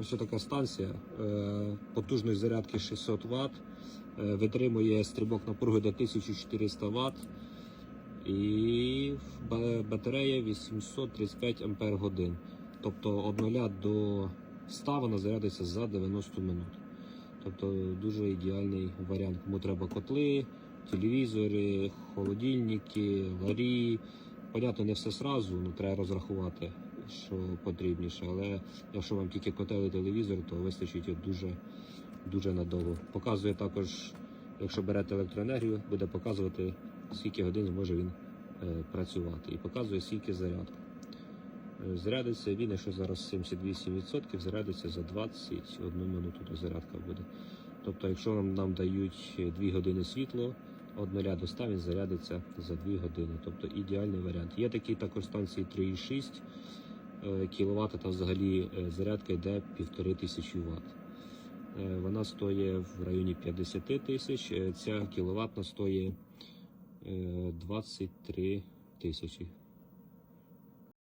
Ось така станція. Е, Потужність зарядки 600 Вт. е, Витримує стрибок напруги до 1400 Вт. І батарея 835 Ампер. Тобто від 0 до 100 вона зарядиться за 90 минут. Тобто дуже ідеальний варіант. Кому треба котли, телевізори, холодильники, ларі. Понятно, не все сразу, ну треба розрахувати, що потрібніше. Але якщо вам тільки котел і телевізор, то вистачить його дуже, дуже надовго. Показує також, якщо берете електроенергію, буде показувати, скільки годин зможе він е, працювати. І показує, скільки зарядка. Е, Зарядиться він, якщо зараз 78%, зарядиться за 21 минуту до зарядка буде. Тобто, якщо нам, нам дають 2 години світло, від 0 до 100 він зарядиться за 2 години. Тобто ідеальний варіант. Є такі також станції 3,6 кВт, та взагалі е, зарядка йде 1500 Вт. Е, Вона стоїть в районі 50 тисяч, е, ця кіловатна стоїть е, 23 тисячі.